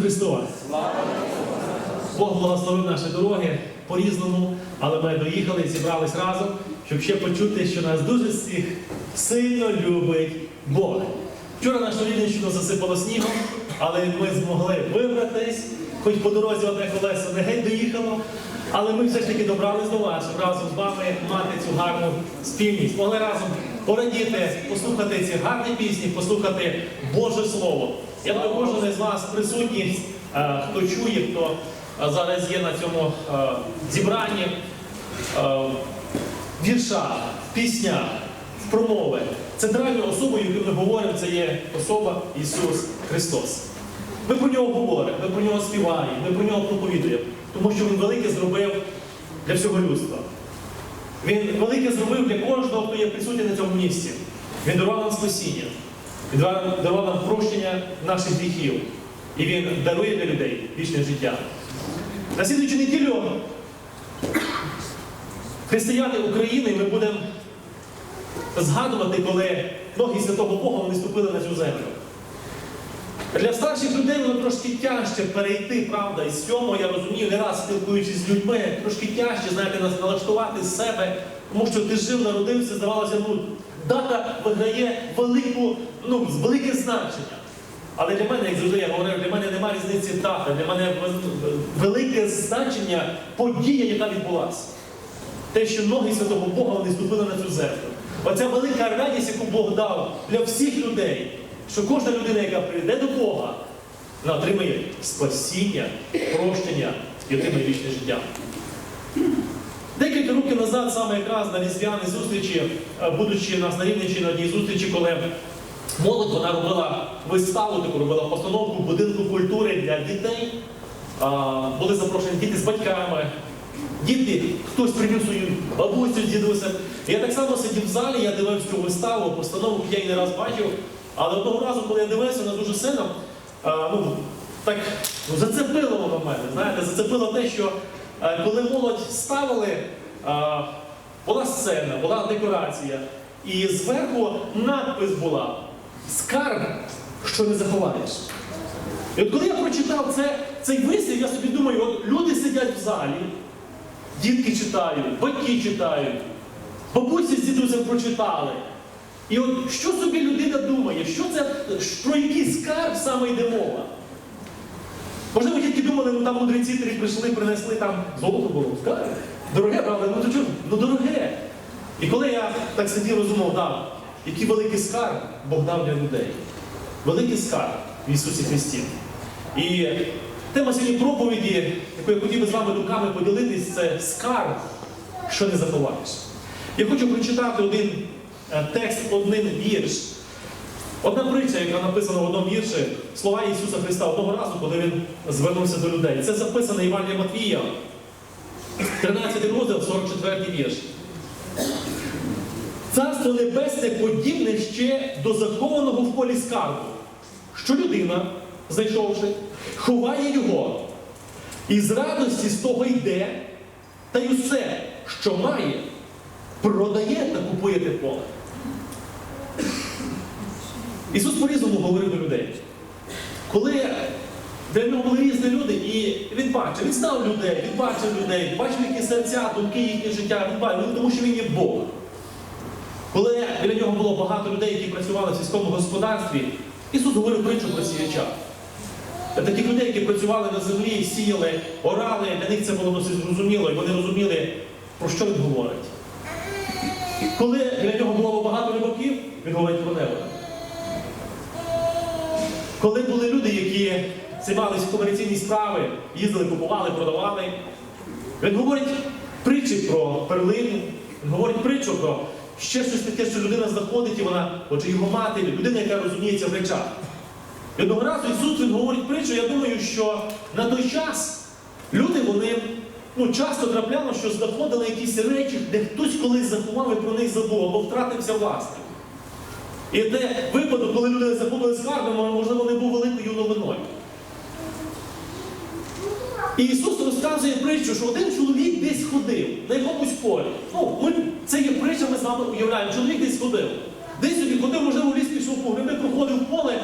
Христу! Бог благословив наші дороги по-різному, але ми доїхали і зібрались разом, щоб ще почути, що нас дуже всіх сильно любить Бог. Вчора нашу Рівненщину засипало снігом, але ми змогли вибратись, хоч по дорозі одне колесо не геть доїхало, але ми все ж таки добрались до вас, разом з вами мати цю гарну спільність. Могли разом порадіти, послухати ці гарні пісні, послухати Боже Слово. Я думаю, кожен із вас присутній, е, хто чує, хто е, зараз є на цьому е, зібранні, е, в віршах, в піснях, в промови. Центральною особою, яку ми говоримо, це є особа Ісус Христос. Ми про нього говоримо, ми про нього співаємо, ми про нього проповідуємо, тому що Він велике зробив для всього людства. Він велике зробив для кожного, хто є присутній на цьому місці. Він дарував нам спасіння, дарував дарував нам прощення наших гріхів. І він дарує для людей вічне життя. На слідуючу неділю християни України ми будемо згадувати, коли ноги Святого Бога вони ступили на цю землю. Для старших людей воно трошки тяжче перейти, правда, із цього, я розумію, не раз спілкуючись з людьми, трошки тяжче, знаєте, налаштувати себе, тому що ти жив, народився, здавалося, ну, дата виграє велику, ну, велике значення. Але для мене, як завжди я говорив, для мене немає різниці дати, для мене велике значення подія, яка відбулася. Те, що ноги Святого Бога вони ступили на цю землю. Оця велика радість, яку Бог дав для всіх людей, що кожна людина, яка прийде до Бога, вона отримає спасіння, прощення і отримає вічне життя. Декілька років назад, саме якраз на різдвяній зустрічі, е, будучи на Рівненщині на одній зустрічі, коли молодь вона робила виставу, таку робила постановку будинку культури для дітей. Були запрошені діти з батьками. Діти, хтось приніс свою бабусю з. Я так само сидів в залі, я дивився цю виставу, постановку я її не раз бачив. Але одного разу, коли я дивився, вона дуже сильно ну, так ну, зацепило воно мене. Знаєте, зацепило те, що е, коли молодь ставили, була сцена, була декорація, і зверху надпис була Скарб, що не заховаєш. І от коли я прочитав це, цей вислів, я собі думаю, от люди сидять в залі, дітки читають, батьки читають, бабусі з дідусем прочитали. І от що собі людина думає, що це, про який скарб саме йде мова? Можливо, дітки думали, ну там мудреці три прийшли, принесли там золото було, скарб. Дороге, правда, ну то чого? Ну дороге. І коли я так сидів розумів, так, який великий скарб Бог дав для людей. Великий скарб в Ісусі Христі. І тема сьогодні проповіді, яку я хотів би з вами думками поділитись, це скарб, що не заховаєш. Я хочу прочитати один е, текст, один вірш. Одна притча, яка написана в одному вірші, слова Ісуса Христа одного разу, коли Він звернувся до людей. Це записано Івангелія Матвія, 13 розділ, 44 вірш. Царство Небесне подібне ще до захованого в полі скарбу, що людина, знайшовши, ховає його, і з радості з того йде, та й усе, що має, продає та купує те поле. Ісус по-різному говорив до людей. Коли для нього були різні люди, і він бачив, він знав людей, він бачив людей, бачив їхні серця, думки, їхнє життя, він бачив, тому що він є Бог. Коли біля нього було багато людей, які працювали в сільському господарстві, Ісус говорив притчу про сіяча. Таких людей, які працювали на землі, сіяли, орали, для них це було досить зрозуміло, і вони розуміли, про що він говорить. Коли біля нього було багато рибаків, він говорить про небо. Коли були люди, які займалися комерційні справи, їздили, купували, продавали, він говорить притчі про перлину, він говорить притчу про ще щось таке, що людина знаходить, і вона, отже, його мати, людина, яка розуміється в речах. І одного разу Ісус він говорить притчу, я думаю, що на той час люди вони ну, часто трапляло, що знаходили якісь речі, де хтось колись заховав і про них забув, або втратився власник. І те випадок, коли люди захопили скарбами, можливо, не був великою новиною. І Ісус розказує притчу, що один чоловік десь ходив на якомусь полі. Ну, ми, це є притча, ми з вами уявляємо. Чоловік десь ходив. Десь собі ходив, можливо, ліс пішов по гриби, проходив поле.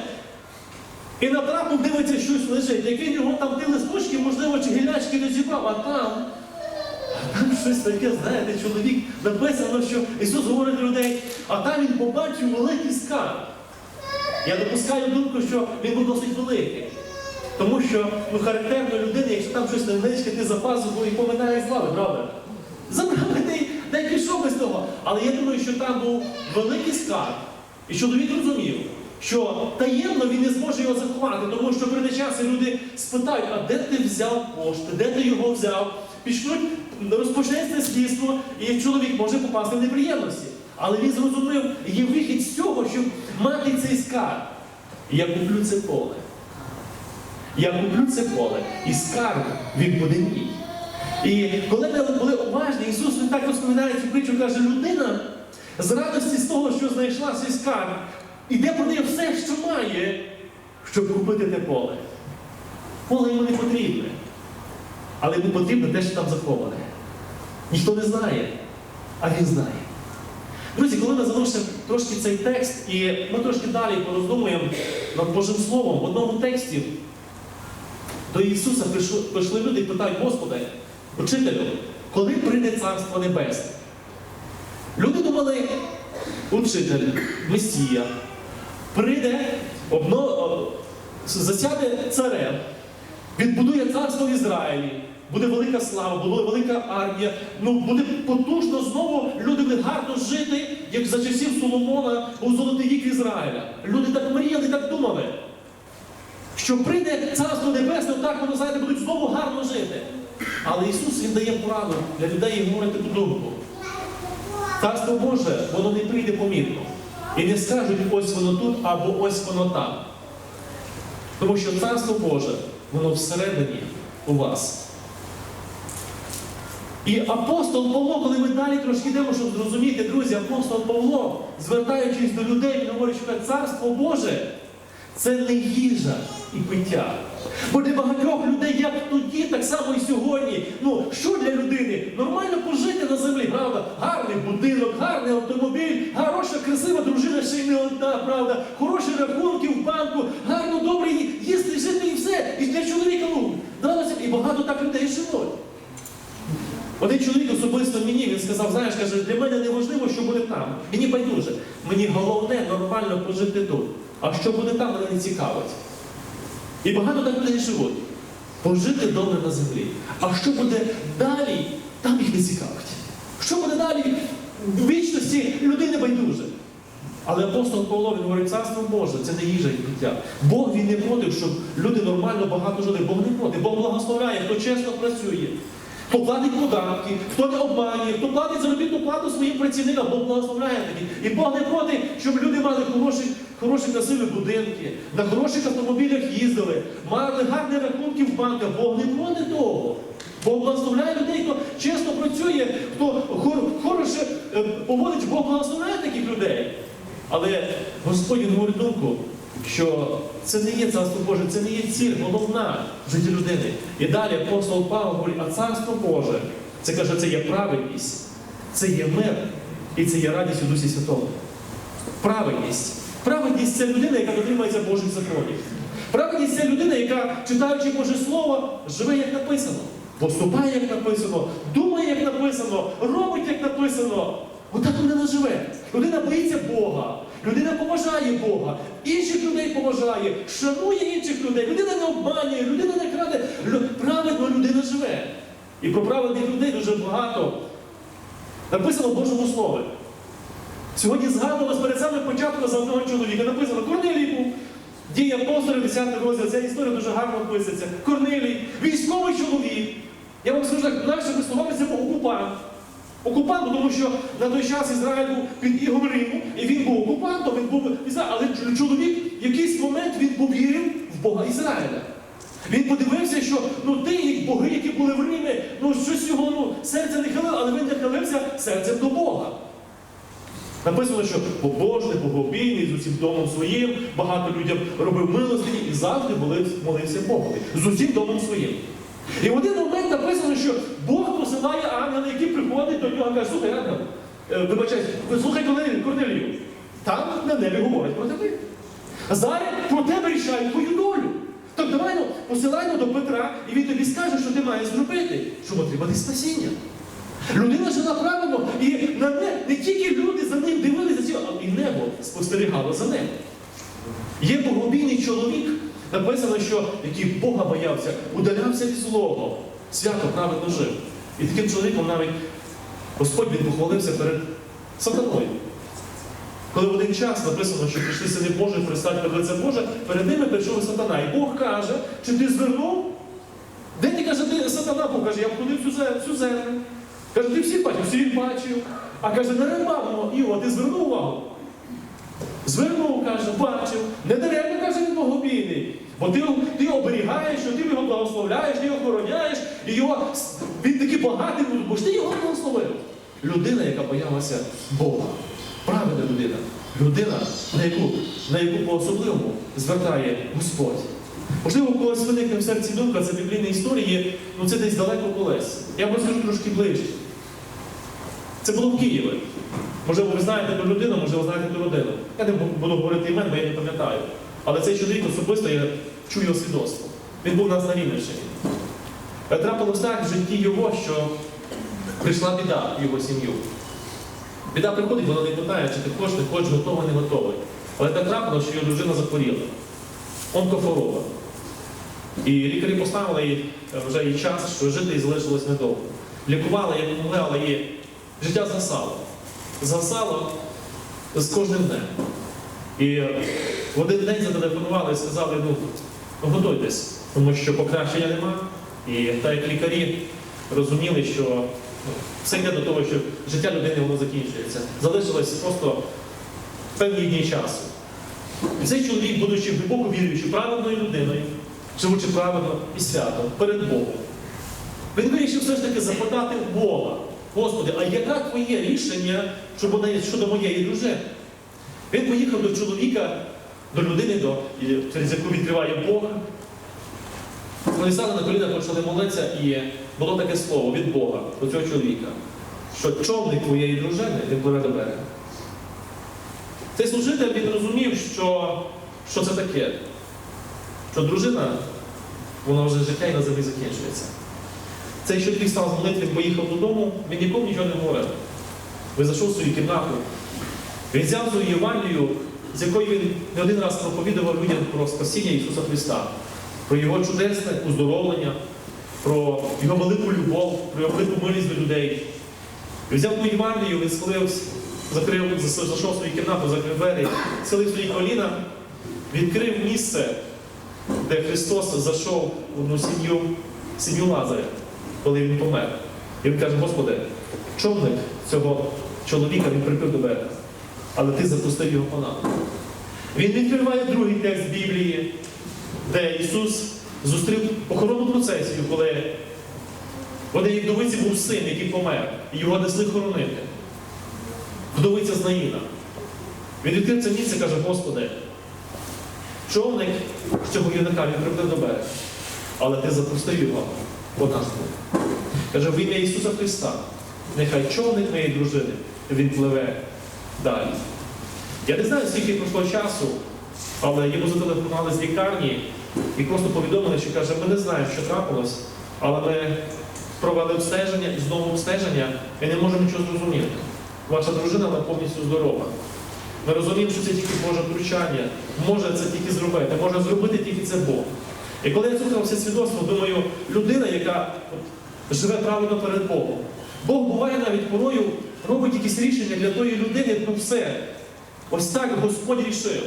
І натрапив, дивиться, щось лежить. Як він його там ті листочки, можливо, чи гілячки не зібрав, а там. Там щось таке, знаєте, чоловік написано, що Ісус говорить людей, а там він побачив великий скарб. Я допускаю думку, що він був досить великий. Тому що ну, характерно людини, якщо там щось невеличке, ти за пазуху і поминає слави, правда? Забрав ти та й пішов без того. Але я думаю, що там був великий скарб. І чоловік розумів, що таємно він не зможе його заховати, тому що прийде час, і люди спитають, а де ти взяв кошти, де ти його взяв? Пішлють, розпочнеться слідство, і чоловік може попасти в неприємності. Але він зрозумів, є вихід з цього, щоб мати цей скарб. Я куплю це поле. Я куплю це поле, і скарб він буде мій. І коли ми були уважні, Ісус він так розповідає цю притчу, каже, людина з радості з того, що знайшла свій скарб, іде продає все, що має, щоб купити те поле. Поле йому не потрібне. Але йому потрібно те, що там заховане. Ніхто не знає, а він знає. Друзі, коли ми залишимо трошки цей текст, і ми трошки далі пороздумуємо над Божим Словом, в одному тексті до Ісуса прийшли, люди і питають, Господи, учителю, коли прийде Царство Небесне? Люди думали, учитель, Месія, прийде, обно, засяде царем, відбудує царство в Ізраїлі, буде велика слава, буде велика армія, ну буде потужно знову люди будуть гарно жити, як за часів Соломона у золотий вік Ізраїля. Люди так мріяли, так думали. Що прийде царство небесне, так воно знаєте, будуть знову гарно жити. Але Ісус Він дає пораду для людей і говорить таку думку. Царство Боже, воно не прийде помітно. І не скажуть, ось воно тут або ось воно там. Тому що Царство Боже, воно всередині у вас. І апостол Павло, коли ми далі трошки йдемо, щоб зрозуміти, друзі, апостол Павло, звертаючись до людей, він говорить, що Царство Боже це не їжа і пиття. Бо для багатьох людей, як тоді, так само і сьогодні. Ну, що для людини? Нормально пожити на землі, правда? Гарний будинок, гарний автомобіль, хороша, красива дружина, ще й не одна, правда? Хороші рахунки в банку, гарно, добре їсти, жити і все. І для чоловіка, ну, далося, і багато так людей живуть. Один чоловік особисто мені, він сказав, знаєш, каже, для мене не важливо, що буде там. Мені байдуже. Мені головне нормально пожити тут. А що буде там, мене не цікавить. І багато так людей живуть. Пожити добре на землі. А що буде далі, там їх не цікавить. Що буде далі в вічності людей не байдуже. Але апостол Павло він говорить, царство Боже, це не їжа і пиття. Бог він не проти, щоб люди нормально багато жили. Бог не проти. Бог благословляє, хто чесно працює, хто платить податки, хто не обманює, хто платить заробітну плату своїм працівникам, Бог благословляє такі. І Бог не проти, щоб люди мали хороші, хороші красиві будинки, на хороших автомобілях їздили, мали гарні рахунки в банках. Бог не проти того. Бог благословляє людей, хто чесно працює, хто хор- хороше е, поводить, Бог благословляє таких людей. Але Господь говорить думку, що це не є царство Боже, це не є ціль, головна в житті людини. І далі апостол Павло говорить, а царство Боже, це каже, це є праведність, це є мир і це є радість у Дусі Святому. Праведність. Праведність це людина, яка дотримується Божих законів. Праведність це людина, яка, читаючи Боже Слово, живе як написано, поступає, як написано, думає, як написано, робить, як написано. Отак людина живе. Людина боїться Бога, людина поважає Бога, інших людей поважає, шанує інших людей. Людина не обманює, людина не краде. Праведно людина живе. І про праведних людей дуже багато написано в Божому Слові. Сьогодні згадувалось перед самим початком за одного чоловіка. Написано Корнелій був. Дії апостолів, 10 розділ. Ця історія дуже гарно описується. Корнелій, військовий чоловік. Я вам скажу так, нашими словами це був окупант. Окупант, тому що на той час Ізраїль був під ігом Риму, і він був окупантом, він був але чоловік в якийсь момент він повірив в Бога Ізраїля. Він подивився, що ну ти, як боги, які були в Римі, ну щось його ну, серце не хилило, але він не хилився серцем до Бога. Написано, що побожний, богобійний, з усім домом своїм, багато людям робив милостині і завжди молився Богові. З усім домом своїм. І в один момент написано, що Бог посилає ангела, який приходить до нього і каже, слухай, ангел, е, вибачай, слухай Корнелію, там на небі говорить про тебе. Зараз про тебе рішають твою долю. Так давай ну, посилаймо до Петра, і він тобі скаже, що ти маєш зробити, щоб отримати спасіння. Людина жила правильно, і на не, не тільки люди за ним дивилися, а і небо спостерігало за ним. Є богобійний чоловік, написано, що який Бога боявся, удалявся від злого, свято праведно жив. І таким чоловіком навіть Господь він похвалився перед сатаною. Коли в один час написано, що прийшли сини Божі пристати перед лице Боже, перед ними прийшов сатана. І Бог каже, чи ти звернув? Де ти каже, ти сатана Бог каже, я всю землю, землю. Каже, ти всі бачив, всі бачив. А каже, не рибавно, Іова, ти звернув увагу? Звернув, каже, бачив. Не даремно, каже, він богобійний. Бо ти, ти оберігаєш, що ти його благословляєш, ти його охороняєш, і його, він такий багатий, бо ж ти його благословив. Людина, яка боялася Бога. Правильна людина. Людина, на яку, на яку по-особливому звертає Господь. Можливо, у когось виникне в серці думка, це біблійні історії, ну це десь далеко колись. Я вам скажу трошки ближче. Це було в Києві. Можливо, ви знаєте ту людину, можливо, знаєте ту родину. Я не буду говорити імен, бо я не пам'ятаю. Але цей чоловік особисто я чую його свідоцтво. Він був у нас на Рівненщині. Е, Трапилось так в житті його, що прийшла біда в його сім'ю. Біда приходить, вона не питає, чи ти хочеш, не хочеш, готовий, не готовий. Але так трапилося, що його дружина захворіла. Онкохвороба. І лікарі поставили е, вже їй час, що жити їй залишилось недовго. Лікували, як могли, але її життя згасало. Згасало з кожним днем. І в один день зателефонували і сказали, ну, готуйтесь, тому що покращення нема. І так як лікарі розуміли, що ну, все йде до того, що життя людини воно закінчується. Залишилось просто певні дні часу. І цей чоловік, будучи глибоко віруючи, праведною людиною, живучи праведно і свято перед Богом, він вирішив все ж таки запитати Бога, Господи, а яке твоє рішення щодо, моєї дружини? Він поїхав до чоловіка, до людини, до, через яку відкриває Бог. Вони стали на коліна, почали молитися, і було таке слово від Бога до цього чоловіка, що човник твоєї дружини він пливе до берега. Цей служитель він розумів, що, що це таке. Що дружина, вона вже життя і на землі закінчується. Цей чоловік став з молитви, поїхав додому, він нікому нічого не говорив. Він зайшов в свою кімнату, він взяв свою Євангелію, з якою він не один раз проповідував людям про спасіння Ісуса Христа, про Його чудесне уздоровлення, про Його велику любов, про Його велику милість до людей. Він взяв ту Євангелію, він схилився, закрив, зайшов в свою кімнату, закрив двері, схилив свої коліна, відкрив місце, де Христос зайшов в одну сім'ю, сім'ю Лазаря, коли він помер. І він каже, Господи, човник цього чоловіка він припив до берега, але ти запустив його по нам. Він відкриває другий текст Біблії, де Ісус зустрів похоронну процесію, коли в одній вдовиці був син, який помер, і його несли хоронити. Вдовиця з Наїна. Він відкрив це місце і каже, Господи, човник цього юнака він прибив до берега, але ти запустив його по нас. Каже, в ім'я Ісуса Христа, нехай човник моєї дружини, він пливе далі. Я не знаю, скільки пройшло часу, але йому зателефонували з лікарні і просто повідомили, що каже, ми не знаємо, що трапилось, але ми провели обстеження і знову обстеження і не можемо нічого зрозуміти. Ваша дружина вона повністю здорова. Ми розуміємо, що це тільки Боже втручання, може це тільки зробити, може зробити тільки це Бог. І коли я слухав це свідоцтво, думаю, людина, яка живе правильно перед Богом. Бог буває навіть порою робить якісь рішення для тої людини, ну все. Ось так Господь рішив.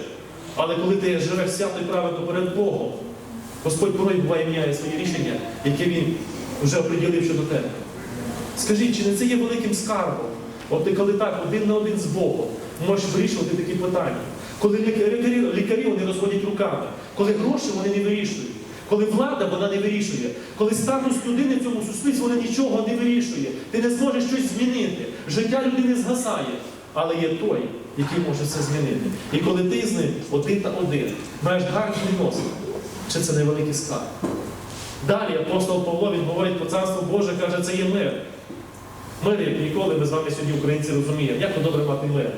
Але коли ти живеш свято і правильно перед Богом, Господь порой буває міняє свої рішення, які Він вже оприділив щодо тебе. Скажіть, чи не це є великим скарбом? От ти коли так один на один з Богом можеш вирішувати такі питання. Коли лікарі, лікарі вони розводять руками, коли гроші вони не вирішують, коли влада вона не вирішує, коли статус людини в цьому суспільстві вона нічого не вирішує, ти не зможеш щось змінити. Життя людини згасає. Але є той, який може це змінити. І коли ти з ним один на один маєш гарні відносини, чи це невеликий скарб. Далі апостол Павло він говорить про царство Боже, каже, це є мир. Мир, як ніколи ми з вами сьогодні, українці, розуміємо, як то добре мати мир.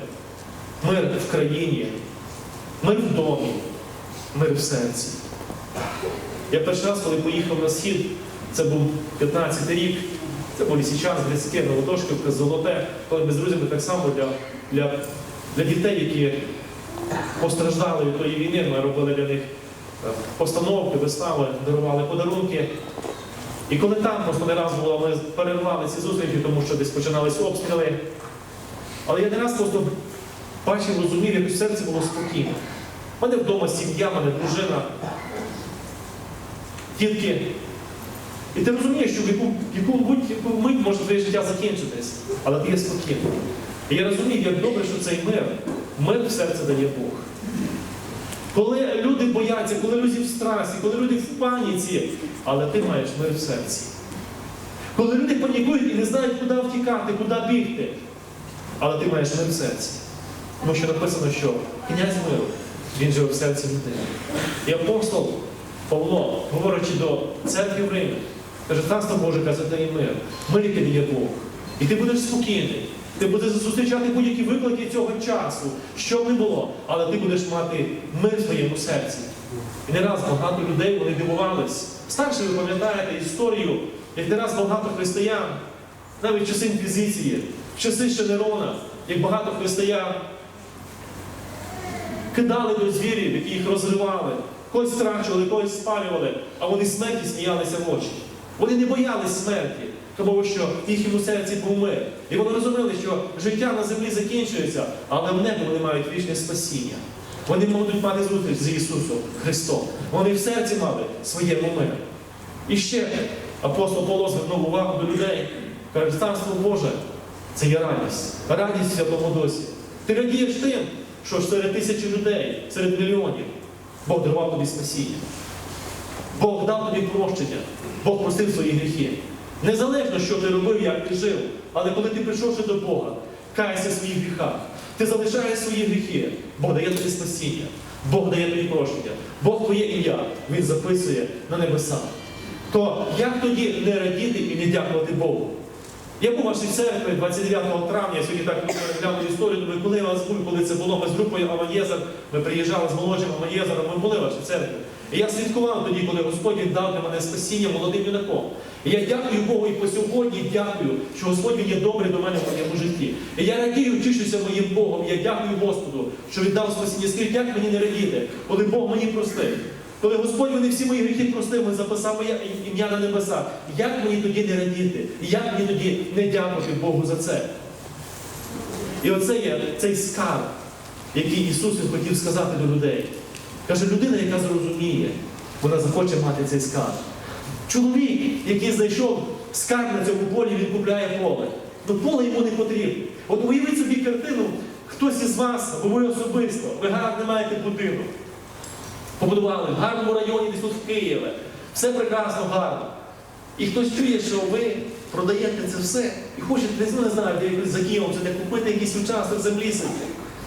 Мир в країні, мир в домі, мир в серці. Я перший раз, коли поїхав на схід, це був 15 рік, це був Лісічан, Грицьке, Новотошківка, Золоте, коли ми з друзями так само для, для, для дітей, які постраждали від тої війни, ми робили для них е, постановки, вистави, дарували подарунки. І коли там просто не раз було, ми перервали ці зустрічі, тому що десь починалися обстріли. Але я не раз просто бачив, розумів, як у серці було спокійно. У мене вдома сім'я, мене дружина, дітки. І ти розумієш, що в яку, яку, будь- яку мить може твоє життя закінчитись, але ти є спокійно. І я розумію, як добре, що цей мир, мир в серце дає Бог. Коли люди бояться, коли люди в страсі, коли люди в паніці, але ти маєш мир в серці. Коли люди панікують і не знають, куди втікати, куди бігти, але ти маєш мир в серці. Тому що написано, що князь миру, він живе в серці людини. І апостол Павло, говорячи до церкви в Римі, каже, царство Боже це і мир. Мир, який дає Бог. І ти будеш спокійний. Ти будеш зустрічати будь-які виклики цього часу, що б не було, але ти будеш мати мир в своєму серці. І не раз багато людей вони дивувались. Старше ви пам'ятаєте історію, як не раз багато християн, навіть часи інквізиції, часи ще Нерона, як багато християн кидали до звірів, які їх розривали, когось страчували, когось спалювали, а вони смерті сміялися в очі. Вони не боялись смерті, тому що в їхньому серці був мир. І вони розуміли, що життя на землі закінчується, але в небі вони мають вічне спасіння. Вони можуть мати зустріч з Ісусом Христом. Вони в серці мали своєму мир. І ще апостол Павло звернув увагу до людей. Каже, царство Боже це є радість. Радість в святому досі. Ти радієш тим, що серед тисячі людей, серед мільйонів, Бог дарував тобі спасіння. Бог дав тобі прощення, Бог простив свої гріхи. Незалежно, що ти робив, як ти жив, але коли ти прийшовши до Бога, каєшся в своїх гріхах, ти залишаєш свої гріхи, Бог дає тобі спасіння, Бог дає тобі прощення, Бог твоє ім'я, Він записує на небесах. То як тоді не радіти і не дякувати Богу? Я був вашій церкві 29 травня, я сьогодні так глянув історію, думаю, коли я вас був, коли це було, ми з групою Амаєзер, ми приїжджали з молодшим Амаєзером, ми були в вашій церкві. І я свідкував тоді, коли Господь дав для мене спасіння молодим юнаком. І я дякую Богу і по сьогодні дякую, що Господь він є добрий до мене в моєму житті. І я радію, тішуся моїм Богом. Я дякую Господу, що він дав спасіння. Скажіть, як мені не радіти, коли Бог мені простив. Коли Господь мені всі мої гріхи простив, записав моє ім'я на небесах. Як мені тоді не радіти? Як мені тоді не дякувати Богу за це? І оце є цей скарб, який Ісус хотів сказати до людей. Каже, людина, яка зрозуміє, вона захоче мати цей скарб. Чоловік, який знайшов скарб на цьому полі, він купляє поле. Ну поле йому не потрібно. От уявіть собі картину, хтось із вас, або ви особисто, ви гарно маєте будинок. Побудували в гарному районі, десь тут в Києві. Все прекрасно, гарно. І хтось чує, що ви продаєте це все і хочете, десь, ну не знаю, де за Києвом, це де купити якийсь участок землі собі.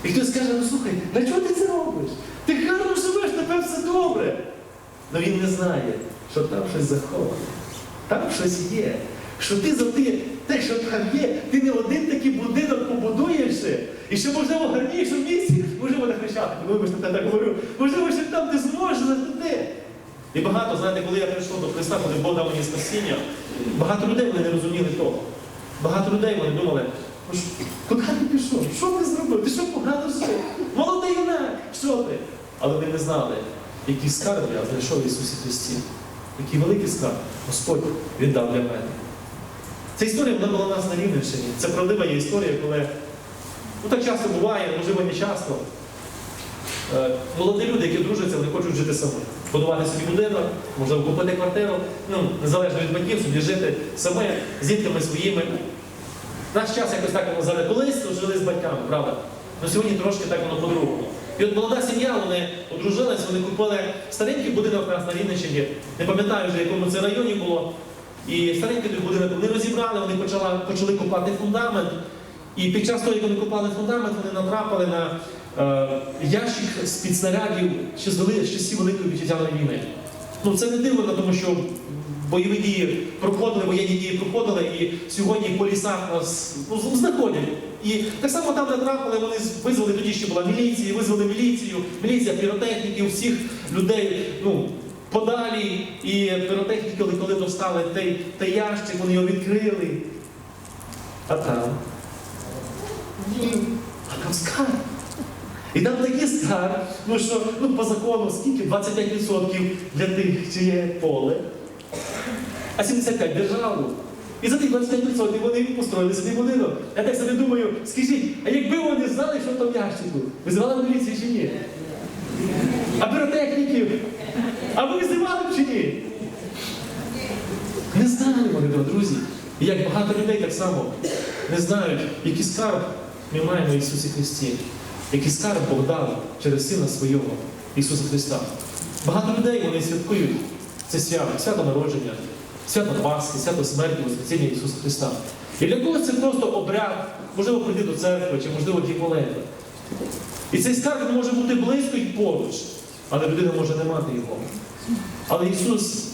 І хтось скаже, ну слухай, на чого ти це робиш? Ти гарно живеш, тепер все добре. Але він не знає, що там щось заховане, там щось є. Що ти за те, що там є, ти не один такий будинок побудуєш, ще. і що можливо гарніше в місці, можливо, на хрещатику, ну, вибачте, я так говорю, можливо, що там ти зможеш зайти. І багато, знаєте, коли я прийшов до Христа, коли Бог дав мені спасіння, багато людей вони не розуміли того. Багато людей вони думали, куди ти пішов? Що ти зробив? Ти що погано жив? Молодий юнак, що ти? Але вони не знали, який скарб я знайшов в Ісусі Христі. Який великий скарб Господь віддав для мене. Ця історія вона була у нас на Рівненщині. Це правдива є історія, коли ну так часто буває, можливо, не часто. Е, Молоді люди, які дружаться, вони хочуть жити самі. Будувати собі будинок, можливо, купити квартиру, ну, незалежно від батьків, собі жити саме з дітками своїми. Наш час якось так воно зараз. Колись жили з батьками, правда? Ну сьогодні трошки так воно по-другому. І от молода сім'я, вони одружились, вони купили старенький будинок у нас на Рівненщині. Не пам'ятаю вже, в якому це районі було. І старенький той будинок вони розібрали, вони почали, почали копати фундамент. І під час того, як вони копали фундамент, вони натрапили на е, ящик з-під снарядів ще з, з часів Великої вітчизняної війни. Ну це не дивно, тому що бойові дії проходили, воєнні дії проходили, і сьогодні по лісах нас ну, знаходять. І так само там натрапили, вони визвали, тоді ще була міліція, визвали міліцію, міліція, піротехніків, всіх людей ну, подалі, і піротехніки, коли достали той, той ящик, вони його відкрили. А там. Ні, а там скарб. І там такий скарб, ну що ну, по закону скільки? 25% для тих, чиє поле, а 75% державу. І за тих 25% вони построїли собі будинок. Я так собі думаю, скажіть, а якби вони знали, що там в ящику, визивали міліцію чи ні? А піротехніків? А ви визивали б чи ні? Не знали вони, друзі. І як багато людей так само не знають, який скарб ми маємо Ісусі Христі, який скарб Бог дав через Сина Свого Ісуса Христа. Багато людей вони святкують це свято, свято народження, свято Пасхи, свято смерті, Воскресіння Ісуса Христа. І для когось це просто обряд, можливо, прийти до церкви, чи можливо ті молитви. І цей скарб може бути близько і поруч, але людина може не мати його. Але Ісус,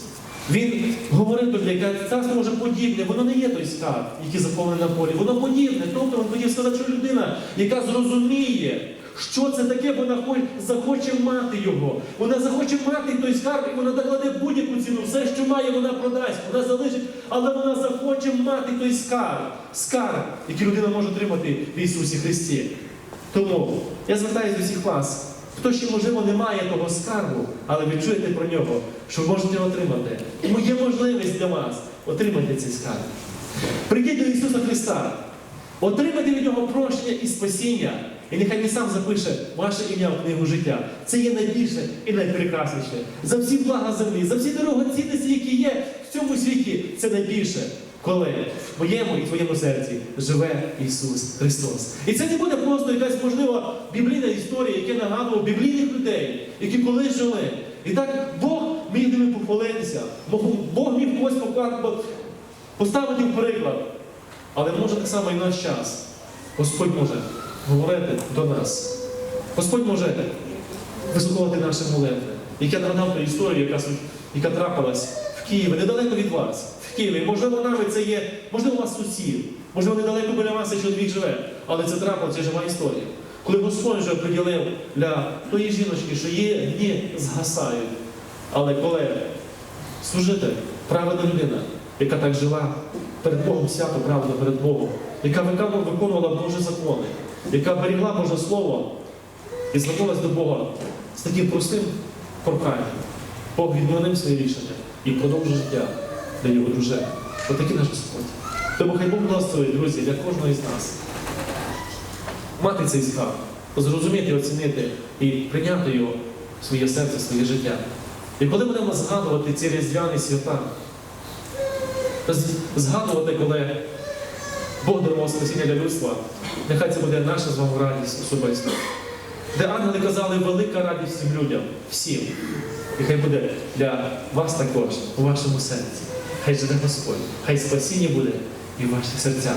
Він говорив тут, яке царство може подібне, воно не є той скарб, який захований на полі. Воно подібне. Тобто він хотів сказати, що людина, яка зрозуміє, що це таке, вона захоче мати його. Вона захоче мати той скарб, і вона докладе будь-яку ціну. Все, що має, вона продасть, вона залишить, але вона захоче мати той скарб, скарб, який людина може отримати в Ісусі Христі. Тому я звертаюся до всіх вас. Хто ще, можливо, не має того скарбу, але ви чуєте про нього, що можете отримати. Тому є можливість для вас отримати цей скарб. Прийдіть до Ісуса Христа, отримайте від Нього прощення і спасіння, і нехай Він сам запише ваше ім'я в книгу життя. Це є найбільше і найпрекрасніше. За всі блага землі, за всі дорогоцінності, які є в цьому світі, це найбільше. Коли в моєму і твоєму серці живе Ісус Христос. І це не буде просто якась можливо біблійна історія, яка нагадувала біблійних людей, які колись жили. І так Бог міг ними похвалитися, Бог- міг когось поставити в приклад. Але може так само і наш час. Господь може говорити до нас. Господь може вислуховувати наші молитви. Як я нагадав ту історію, яка, яка трапилась в Києві, недалеко від вас, в Можливо, навіть це є, можливо, у вас сусід, можливо, недалеко біля вас цей чоловік живе, але це трапилася жива історія. Коли Господь вже приділив для тої жіночки, що її дні згасають. Але коли служитель, праведна людина, яка так жила перед Богом свято правда перед Богом, яка виконувала Божі закони, яка берегла Боже Слово і звернулася до Бога з таким простим проханням. Бог відмінив своє рішення і продовжив життя для його дружини. Отакий наш Господь. Тому хай Бог благословить, друзі, для кожного із нас. Мати цей скарб, зрозуміти, оцінити і прийняти його в своє серце, в своє життя. І коли будемо згадувати ці різдвяні свята, згадувати, коли Бог дарував спасіння для людства, нехай це буде наша з вами радість особиста. Де ангели казали велика радість всім людям, всім. І хай буде для вас також у вашому серці. Хай живе Господь, хай спасіння буде і в ваших серцях.